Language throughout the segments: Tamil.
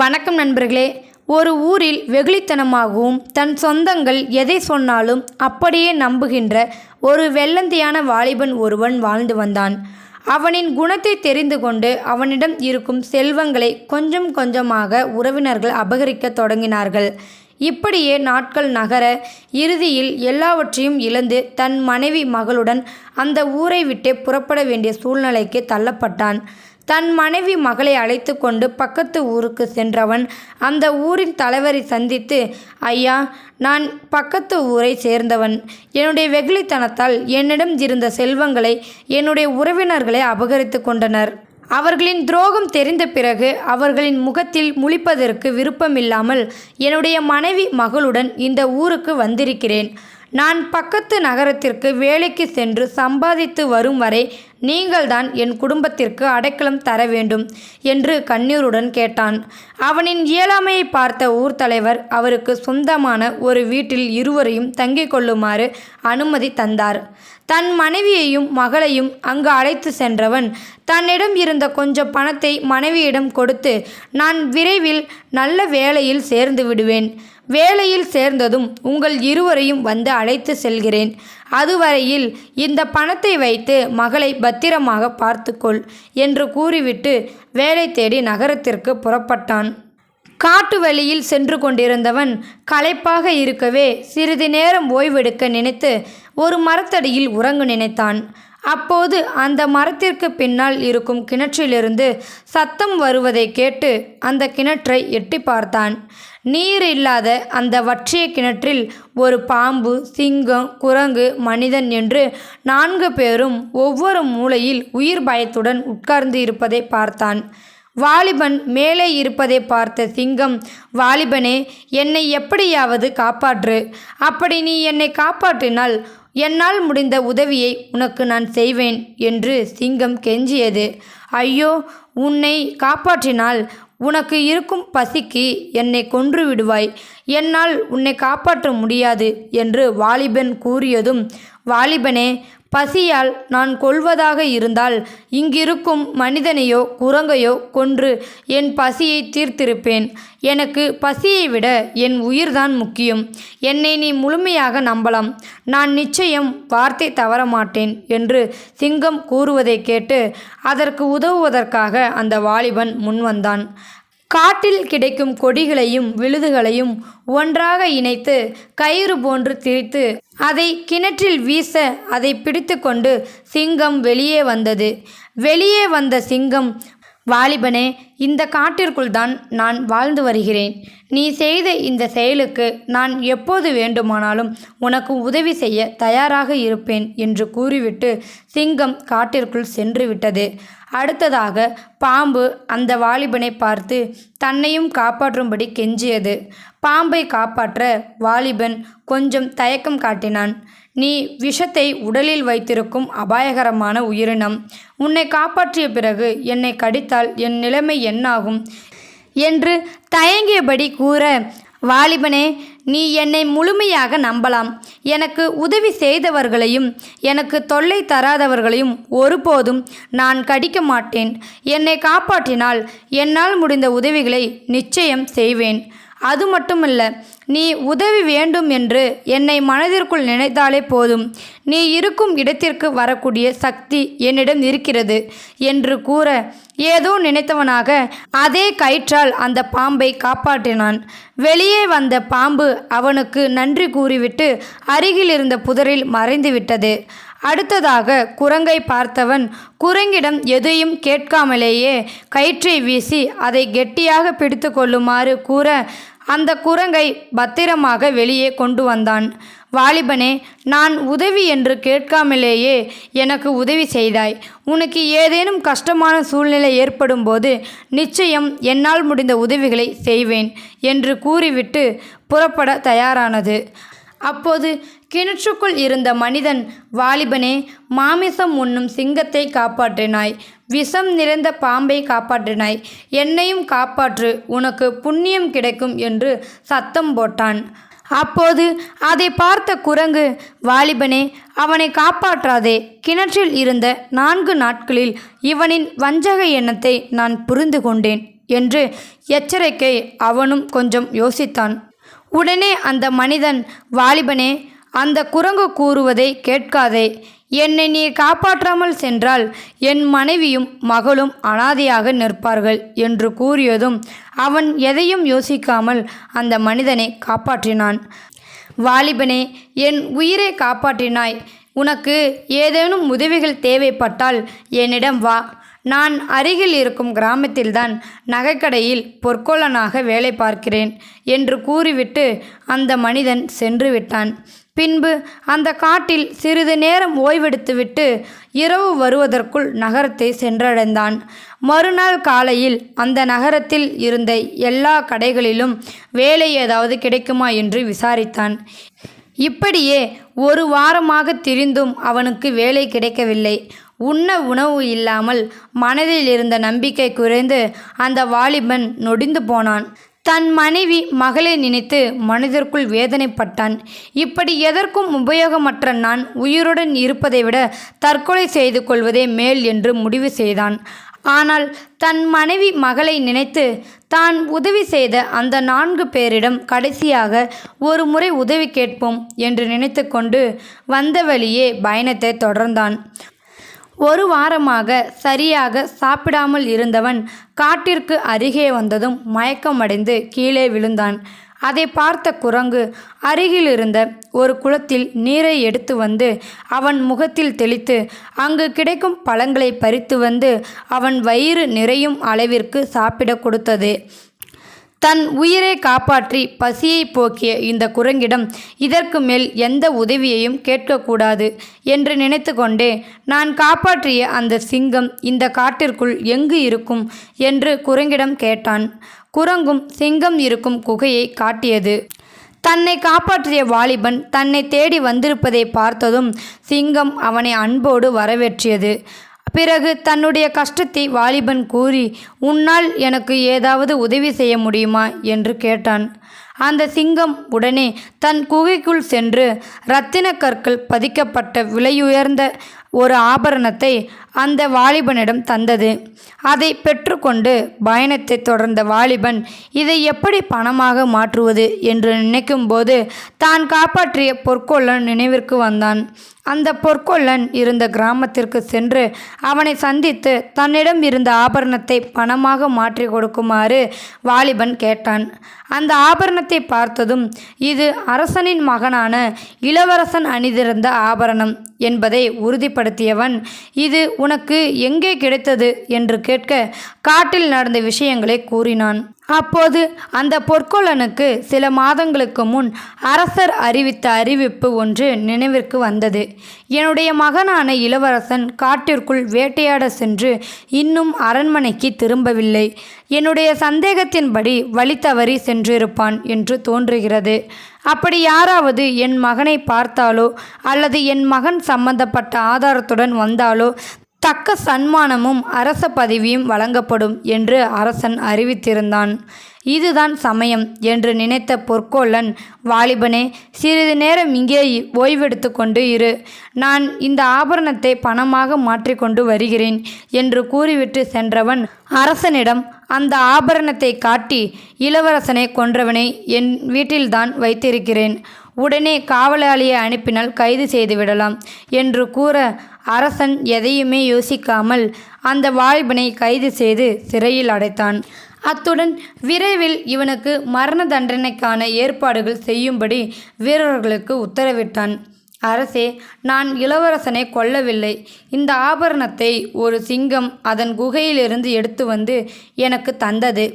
வணக்கம் நண்பர்களே. ஒரு ஊரில் வெகுளித்தனமாகவும் தன் சொந்தங்கள் எதை சொன்னாலும் அப்படியே நம்புகின்ற ஒரு வெள்ளந்தியான வாலிபன் ஒருவன் வாழ்ந்து வந்தான். அவனின் குணத்தை தெரிந்து கொண்டு அவனிடம் இருக்கும் செல்வங்களை கொஞ்சம் கொஞ்சமாக உறவினர்கள் அபகரிக்க தொடங்கினார்கள். இப்படியே நாட்கள் நகர இறுதியில் எல்லாவற்றையும் இழந்து தன் மனைவி மகளுடன் அந்த ஊரை விட்டே புறப்பட வேண்டிய சூழ்நிலைக்கு தள்ளப்பட்டான். தன் மனைவி மகளை அழைத்து கொண்டு பக்கத்து ஊருக்கு சென்றவன் அந்த ஊரின் தலைவரை சந்தித்து ஐயா நான் பக்கத்து ஊரை சேர்ந்தவன். என்னுடைய வெகுளித்தனத்தால் என்னிடம் இருந்த செல்வங்களை என்னுடைய உறவினர்களை அபகரித்து கொண்டனர். அவர்களின் துரோகம் தெரிந்த பிறகு அவர்களின் முகத்தில் முழிப்பதற்கு விருப்பமில்லாமல் என்னுடைய மனைவி மகளுடன் இந்த ஊருக்கு வந்திருக்கிறேன். நான் பக்கத்து நகரத்திற்கு வேலைக்கு சென்று சம்பாதித்து வரும் வரை நீங்கள்தான் என் குடும்பத்திற்கு அடைக்கலம் தர வேண்டும் என்று கண்ணீருடன் கேட்டான். அவனின் இயலாமையை பார்த்த ஊர் தலைவர் அவருக்கு சொந்தமான ஒரு வீட்டில் இருவரையும் தங்கிக் கொள்ளுமாறு அனுமதி தந்தார். தன் மனைவியையும் மகளையும் அங்கு அழைத்து சென்றவன். தன்னிடம் இருந்த கொஞ்சம் பணத்தை மனைவியிடம் கொடுத்து நான் விரைவில் நல்ல வேலையில் சேர்ந்து விடுவேன். வேலையில் சேர்ந்ததும் உங்கள் இருவரையும் வந்து அழைத்து செல்கிறேன். அதுவரையில் இந்த பணத்தை வைத்து மகளை பத்திரமாக பார்த்துக்கொள் என்று கூறிவிட்டு வேலை தேடி நகரத்திற்கு புறப்பட்டான். காட்டு வழியில் சென்று கொண்டிருந்தவன் களைப்பாக இருக்கவே சிறிது நேரம் ஓய்வெடுக்க நினைத்து ஒரு மரத்தடியில் உறங்க நினைத்தான். அப்போது அந்த மரத்திற்கு பின்னால் இருக்கும் கிணற்றிலிருந்து சத்தம் வருவதை கேட்டு அந்த கிணற்றை எட்டி பார்த்தான். நீர் இல்லாத அந்த வற்றிய கிணற்றில் ஒரு பாம்பு சிங்கம் குரங்கு மனிதன் என்று நான்கு பேரும் ஒவ்வொரு மூலையில் உயிர் பயத்துடன் உட்கார்ந்து இருப்பதை பார்த்தான். வாலிபன் மேலே இருப்பதை பார்த்த சிங்கம் வாலிபனே என்னை எப்படியாவது காப்பாற்று. அப்படி நீ என்னை காப்பாற்றினால் என்னால் முடிந்த உதவியை உனக்கு நான் செய்வேன் என்று சிங்கம் கெஞ்சியது. ஐயோ உன்னை காப்பாற்றினால் உனக்கு இருக்கும் பசிக்கு என்னை கொன்று விடுவாய். என்னால் உன்னை காப்பாற்ற முடியாது என்று வாலிபன் கூறியதும் வாலிபனே பசியால் நான் கொள்வதாக இருந்தால் இங்கிருக்கும் மனிதனையோ குரங்கையோ கொன்று என் பசியை தீர்த்திருப்பேன். எனக்கு பசியை விட என் உயிர்தான் முக்கியம். என்னை நீ முழுமையாக நம்பலாம். நான் நிச்சயம் வார்த்தை தவற மாட்டேன் என்று சிங்கம் கூறுவதை கேட்டு அதற்கு உதவுவதற்காக அந்த வாலிபன் முன்வந்தான். காட்டில் கிடைக்கும் கொடிகளையும் விழுதுகளையும் ஒன்றாக இணைத்து கயிறு போன்று திரித்து அதை கிணற்றில் வீச அதை பிடித்து கொண்டு சிங்கம் வெளியே வந்தது. வெளியே வந்த சிங்கம் வாலிபனே இந்த காட்டிற்குள் தான் நான் வாழ்ந்து வருகிறேன். நீ செய்த இந்த செயலுக்கு நான் எப்போது வேண்டுமானாலும் உனக்கு உதவி செய்ய தயாராக இருப்பேன் என்று கூறிவிட்டு சிங்கம் காட்டிற்குள் சென்று விட்டது. அடுத்ததாக பாம்பு அந்த வாலிபனை பார்த்து தன்னையும் காப்பாற்றும்படி கெஞ்சியது. பாம்பை காப்பாற்ற வாலிபன் கொஞ்சம் தயக்கம் காட்டினான். நீ விஷத்தை உடலில் வைத்திருக்கும் அபாயகரமான உயிரினம். உன்னை காப்பாற்றிய பிறகு என்னை கடித்தால் என் நிலைமை என்னாகும்? என்று தயங்கியபடி கூற வாலிபனே நீ என்னை முழுமையாக நம்பலாம். எனக்கு உதவி செய்தவர்களையும் எனக்கு தொல்லை தராதவர்களையும் ஒருபோதும் நான் கடிக்க மாட்டேன். என்னை காப்பாற்றினால் என்னால் முடிந்த உதவிகளை நிச்சயம் செய்வேன். அது மட்டுமல்ல நீ உதவி வேண்டும் என்று என்னை மனதிற்குள் நினைத்தாலே போதும். நீ இருக்கும் இடத்திற்கு வரக்கூடிய சக்தி என்னிடம் இருக்கிறது என்று கூற ஏதோ நினைத்தவனாக அதே கயிற்றால் அந்த பாம்பை காப்பாற்றினான். வெளியே வந்த பாம்பு அவனுக்கு நன்றி கூறிவிட்டு அருகில் இருந்த புதரில் மறைந்துவிட்டது அடுத்ததாக குரங்கை பார்த்தவன் குரங்கிடம் எதையும் கேட்காமலேயே கயிற்றை வீசி அதை கெட்டியாக பிடித்து கொள்ளுமாறு கூற அந்த குரங்கை பத்திரமாக வெளியே கொண்டு வந்தான். வாலிபனே நான் உதவி என்று கேட்காமலேயே எனக்கு உதவி செய்தாய். உனக்கு ஏதேனும் கஷ்டமான சூழ்நிலை ஏற்படும் போது நிச்சயம் என்னால் முடிந்த உதவிகளை செய்வேன் என்று கூறிவிட்டு புறப்பட தயாரானது. அப்போது கிணற்றுக்குள் இருந்த மனிதன் வாலிபனே மாமிசம் உண்ணும் சிங்கத்தை காப்பாற்றினாய். விஷம் நிறைந்த பாம்பை காப்பாற்றினாய். என்னையும் காப்பாற்று உனக்கு புண்ணியம் கிடைக்கும் என்று சத்தம் போட்டான். அப்போது அதை பார்த்த குரங்கு வாலிபனே அவனை காப்பாற்றாதே. கிணற்றில் இருந்த நான்கு நாட்களில் இவனின் வஞ்சக எண்ணத்தை நான் புரிந்து கொண்டேன் என்று எச்சரிக்கை அவனும் கொஞ்சம் யோசித்தான். உடனே அந்த மனிதன் வாலிபனே அந்த குரங்கு கூறுவதை கேட்காதே. என்னை நீ காப்பாற்றாமல் சென்றால் என் மனைவியும் மகளும் அனாதையாக நிற்பார்கள் என்று கூறியதும் அவன் எதையும் யோசிக்காமல் அந்த மனிதனை காப்பாற்றினான். வாலிபனே என் உயிரை காப்பாற்றினாய். உனக்கு ஏதேனும் உதவிகள் தேவைப்பட்டால் என்னிடம் வா. நான் அருகில் இருக்கும் கிராமத்தில்தான் நகைக்கடையில் பொற்கொள்ளனாக வேலை பார்க்கிறேன் என்று கூறிவிட்டு அந்த மனிதன் சென்று விட்டான். பின்பு அந்த காட்டில் சிறிது நேரம் ஓய்வெடுத்துவிட்டு இரவு வருவதற்குள் நகரத்தை சென்றடைந்தான். மறுநாள் காலையில் அந்த நகரத்தில் இருந்த எல்லா கடைகளிலும் வேலை ஏதாவது கிடைக்குமா என்று விசாரித்தான். இப்படியே ஒரு வாரமாக திரிந்தும் அவனுக்கு வேலை கிடைக்கவில்லை. உண்ண உணவு இல்லாமல் மனதில் இருந்த நம்பிக்கை குறைந்து அந்த வாலிபன் நொடிந்து போனான். தன் மனைவி மகளை நினைத்து மனதிற்குள் வேதனைப்பட்டான். இப்படி எதற்கும் உபயோகமற்ற நான் உயிருடன் இருப்பதை விட தற்கொலை செய்து கொள்வதே மேல் என்று முடிவு செய்தான். ஆனால் தன் மனைவி மகளை நினைத்து தான் உதவி செய்த அந்த நான்கு பேரிடம் கடைசியாக ஒரு முறை உதவி கேட்போம் என்று நினைத்து கொண்டு வந்த வழியே பயணத்தை தொடர்ந்தான். ஒரு வாரமாக சரியாக சாப்பிடாமல் இருந்தவன் காட்டிற்கு அருகே வந்ததும் மயக்கமடைந்து கீழே விழுந்தான். அதை பார்த்த குரங்கு அருகிலிருந்த ஒரு குளத்தில் நீரை எடுத்து வந்து அவன் முகத்தில் தெளித்து அங்கு கிடைக்கும் பழங்களை பறித்து வந்து அவன் வயிறு நிறையும் அளவிற்கு சாப்பிட கொடுத்தது. தன் உயிரை காப்பாற்றி பசியை போக்கிய இந்த குரங்கிடம் இதற்கு மேல் எந்த உதவியையும் கேட்கக்கூடாது என்று நினைத்து கொண்டே நான் காப்பாற்றிய அந்த சிங்கம் இந்த காட்டிற்குள் எங்கு இருக்கும்? என்று குரங்கிடம் கேட்டான். குரங்கும் சிங்கம் இருக்கும் குகையை காட்டியது. தன்னை காப்பாற்றிய வாலிபன் தன்னை தேடி வந்திருப்பதை பார்த்ததும் சிங்கம் அவனை அன்போடு வரவேற்றியது. பிறகு தன்னுடைய கஷ்டத்தை வாலிபன் கூறி உன்னால் எனக்கு ஏதாவது உதவி செய்ய முடியுமா? என்று கேட்டான். அந்த சிங்கம் உடனே தன் குகைக்குள் சென்று இரத்தின கற்கள் பதிக்கப்பட்ட விலையுயர்ந்த ஒரு ஆபரணத்தை அந்த வாலிபனிடம் தந்தது. அதை பெற்றுக்கொண்டு பயணத்தை தொடர்ந்த வாலிபன் இதை எப்படி பணமாக மாற்றுவது? என்று நினைக்கும்போது தான் காப்பாற்றிய பொற்கொள்ளன் நினைவிற்கு வந்தான். அந்த பொற்கொள்ளன் இருந்த கிராமத்திற்கு சென்று அவனை சந்தித்து தன்னிடம் இருந்த ஆபரணத்தை பணமாக மாற்றி கொடுக்குமாறு வாலிபன் கேட்டான். அந்த ஆபரணத்தை பார்த்ததும் இது அரசனின் மகனான இளவரசன் அணிந்திருந்த ஆபரணம் என்பதை ஏற்படுத்தியவன் இது உனக்கு எங்கே கிடைத்தது? என்று கேட்க காட்டில் நடந்த விஷயங்களை கூறினான். அப்போது அந்த பொற்கொள்ளனுக்கு சில மாதங்களுக்கு முன் அரசர் அறிவித்த அறிவிப்பு ஒன்று நினைவிற்கு வந்தது. என்னுடைய மகனான இளவரசன் காட்டிற்குள் வேட்டையாட சென்று இன்னும் அரண்மனைக்கு திரும்பவில்லை. என்னுடைய சந்தேகத்தின்படி வழி தவறி சென்றிருப்பான் என்று தோன்றுகிறது. அப்படி யாராவது என் மகனை பார்த்தாலோ அல்லது என் மகன் சம்பந்தப்பட்ட ஆதாரத்துடன் வந்தாலோ தக்க சன்மானமும் அரச பதவியும் வழங்கப்படும் என்று அரசன் அறிவித்திருந்தான். இதுதான் சமயம் என்று நினைத்த பொற்கோளன் வாலிபனே சிறிது நேரம் இங்கே ஓய்வெடுத்து கொண்டு இரு. நான் இந்த ஆபரணத்தை பணமாக மாற்றிக்கொண்டு வருகிறேன் என்று கூறிவிட்டு சென்றவன் அரசனிடம் அந்த ஆபரணத்தை காட்டி இளவரசனை கொன்றவனை என் வீட்டில்தான் வைத்திருக்கிறேன். உடனே காவலாளியை அனுப்பினால் கைது செய்து விடலாம் என்று கூற அரசன் எதையுமே யோசிக்காமல் அந்த வாலிபனை கைது செய்து சிறையில் அடைத்தான். அத்துடன் விரைவில் இவனுக்கு மரண தண்டனைக்கான ஏற்பாடுகள் செய்யும்படி வீரர்களுக்கு உத்தரவிட்டான். அரசே நான் இளவரசனை கொல்லவில்லை. இந்த ஆபரணத்தை ஒரு சிங்கம் அதன் குகையிலிருந்து எடுத்து வந்து எனக்கு தந்தது.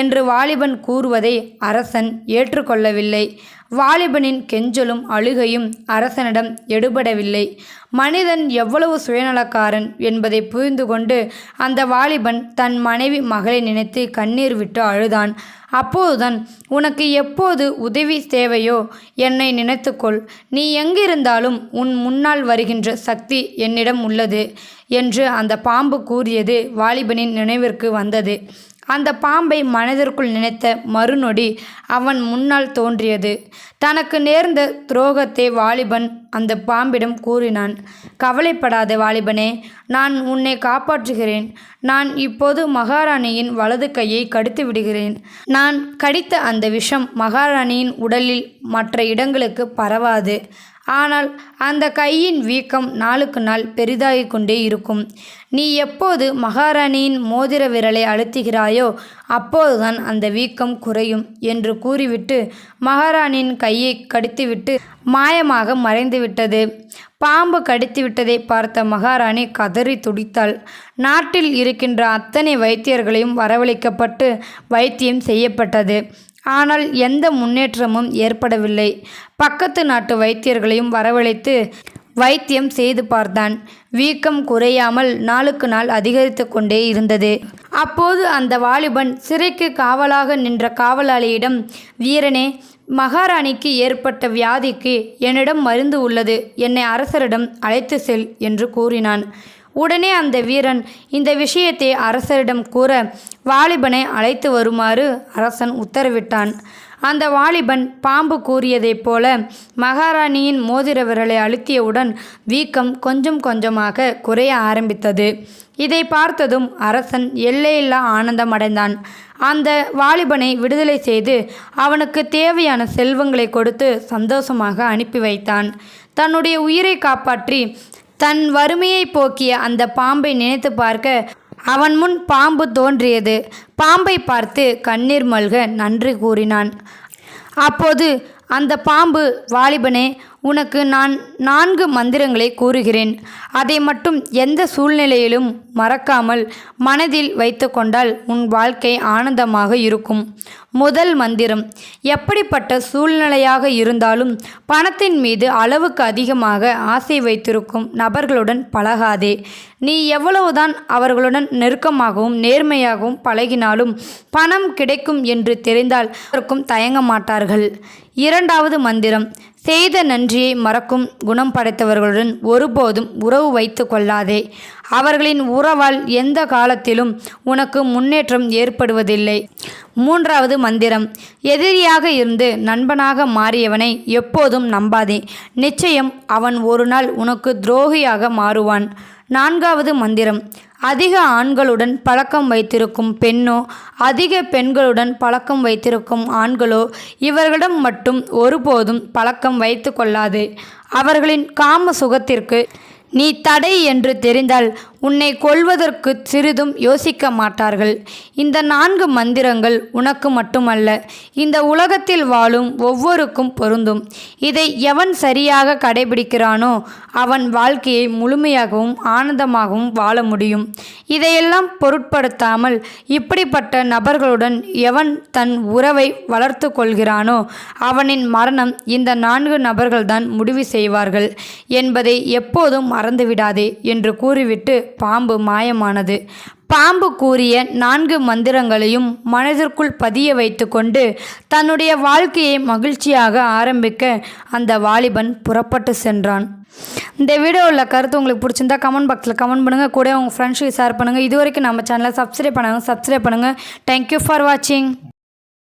என்று வாலிபன் கூறுவதை அரசன் ஏற்றுக்கொள்ளவில்லை. வாலிபனின் கெஞ்சலும் அழுகையும் அரசனிடம் எடுபடவில்லை. மனிதன் எவ்வளவு சுயநலக்காரன் என்பதை புரிந்து கொண்டு அந்த வாலிபன் தன் மனைவி மகளை நினைத்து கண்ணீர் விட்டு அழுதான். அப்போதுதான் உனக்கு எப்போது உதவி தேவையோ என்னை நினைத்துக்கொள். நீ எங்கிருந்தாலும் உன் முன்னால் வருகின்ற சக்தி என்னிடம் உள்ளது என்று அந்த பாம்பு கூறியது வாலிபனின் நினைவிற்கு வந்தது. அந்த பாம்பை மனதிற்குள் நினைத்த மறுநொடி அவன் முன்னால் தோன்றியது. தனக்கு நேர்ந்த துரோகத்தை வாலிபன் அந்த பாம்பிடம் கூறினான். கவலைப்படாத வாலிபனே நான் உன்னை காப்பாற்றுகிறேன். நான் இப்போது மகாராணியின் வலது கையை கடித்து விடுகிறேன். நான் கடித்த அந்த விஷம் மகாராணியின் உடலில் மற்ற இடங்களுக்கு பரவாது. ஆனால் அந்த கையின் வீக்கம் நாளுக்கு நாள் பெரிதாகிக் கொண்டே இருக்கும். நீ எப்போது மகாராணியின் மோதிர விரலை அழுத்துகிறாயோ அப்போதுதான் அந்த வீக்கம் குறையும் என்று கூறிவிட்டு மகாராணியின் கையை கடித்துவிட்டு மாயமாக மறைந்துவிட்டது. பாம்பு கடித்துவிட்டதை பார்த்த மகாராணி கதறி துடித்தாள். நாட்டில் இருக்கின்ற அத்தனை வைத்தியர்களையும் வரவழைக்கப்பட்டு வைத்தியம் செய்யப்பட்டது. ஆனால் எந்த முன்னேற்றமும் ஏற்படவில்லை. பக்கத்து நாட்டு வைத்தியர்களையும் வரவழைத்து வைத்தியம் செய்து பார்த்தான். வீக்கம் குறையாமல் நாளுக்கு நாள் அதிகரித்து கொண்டே இருந்தது. அப்போது அந்த வாலிபன் சிறைக்கு காவலாக நின்ற காவலாளியிடம் வீரனே மகாராணிக்கு ஏற்பட்ட வியாதிக்கு என்னிடம் மருந்து உள்ளது. என்னை அரசரிடம் அழைத்து செல் என்று கூறினான். உடனே அந்த வீரன் இந்த விஷயத்தை அரசரிடம் கூற வாலிபனை அழைத்து வருமாறு அரசன் உத்தரவிட்டான். அந்த வாலிபன் பாம்பு கூறியதைப் போல மகாராணியின் மோதிர விரலை அழுத்தியவுடன் வீக்கம் கொஞ்சம் கொஞ்சமாக குறைய ஆரம்பித்தது. இதை பார்த்ததும் அரசன் எல்லையில்லா ஆனந்தம் அடைந்தான். அந்த வாலிபனை விடுதலை செய்து அவனுக்கு தேவையான செல்வங்களை கொடுத்து சந்தோஷமாக அனுப்பி வைத்தான். தன்னுடைய உயிரை காப்பாற்றி தன் வறுமையை போக்கிய அந்த பாம்பை நினைத்து பார்க்க அவன் முன் பாம்பு தோன்றியது. பாம்பை பார்த்து கண்ணீர் மல்க நன்றி கூறினான். அப்போது அந்த பாம்பு வாலிபனே உனக்கு நான் நான்கு மந்திரங்களை கூறுகிறேன். அதை மட்டும் எந்த சூழ்நிலையிலும் மறக்காமல் மனதில் வைத்து கொண்டால் உன் வாழ்க்கை ஆனந்தமாக இருக்கும். முதல் மந்திரம் எப்படிப்பட்ட சூழ்நிலையாக இருந்தாலும் பணத்தின் மீது அளவுக்கு அதிகமாக ஆசை வைத்திருக்கும் நபர்களுடன் பழகாதே. நீ எவ்வளவுதான் அவர்களுடன் நெருக்கமாகவும் நேர்மையாகவும் பழகினாலும் பணம் கிடைக்கும் என்று தெரிந்தால் அவருக்கும் தயங்க மாட்டார்கள். இரண்டாவது மந்திரம் செய்த நன்றியை மறக்கும் குணம் படைத்தவர்களுடன் ஒருபோதும் உறவு வைத்து கொள்ளாதே. அவர்களின் உறவால் எந்த காலத்திலும் உனக்கு முன்னேற்றம் ஏற்படுவதில்லை. மூன்றாவது மந்திரம். எதிரியாக இருந்து நண்பனாக மாறியவனை எப்போதும் நம்பாதே. நிச்சயம் அவன் ஒரு நாள் உனக்கு துரோகியாக மாறுவான். நான்காவது மந்திரம். அதிக ஆண்களுடன் பழக்கம் வைத்திருக்கும் பெண்ணோ அதிக பெண்களுடன் பழக்கம் வைத்திருக்கும் ஆண்களோ இவர்களிடம் மட்டும் ஒருபோதும் பழக்கம் வைத்து கொள்ளாது. அவர்களின் காம சுகத்திற்கு நீ தடை என்று தெரிந்தால் உன்னை கொள்வதற்கு சிறிதும் யோசிக்க மாட்டார்கள். இந்த நான்கு மந்திரங்கள் உனக்கு மட்டுமல்ல இந்த உலகத்தில் வாழும் ஒவ்வொருக்கும் பொருந்தும். இதை எவன் சரியாக கடைபிடிக்கிறானோ அவன் வாழ்க்கையை முழுமையாகவும் ஆனந்தமாகவும் வாழ முடியும். இதையெல்லாம் பொருட்படுத்தாமல் இப்படிப்பட்ட நபர்களுடன் எவன் தன் உறவை வளர்த்து கொள்கிறானோ அவனின் மரணம் இந்த நான்கு நபர்கள்தான் முடிவு செய்வார்கள் என்பதை எப்போதும் மறந்துவிடாதே என்று கூறிவிட்டு பாம்பு மாயமானது. பாம்பு கூறிய நான்கு மந்திரங்களையும் மனதிற்குள் பதிய வைத்துக்கொண்டு தன்னுடைய வாழ்க்கையை மகிழ்ச்சியாக ஆரம்பிக்க அந்த வாலிபன் புறப்பட்டு சென்றான். இந்த வீடியோவில் கருத்து உங்களுக்கு பிடிச்சிருந்தா கமெண்ட் பாக்ஸில் கமெண்ட் பண்ணுங்கள் கூட உங்கள் ஃப்ரெண்ட்ஸுக்கு ஷேர் பண்ணுங்கள் இது வரைக்கும் நம்ம சேனலை சப்ஸ்கிரைப் பண்ணாங்க. சப்ஸ்கிரைப் பண்ணுங்கள் தேங்க்யூ ஃபார் வாட்சிங்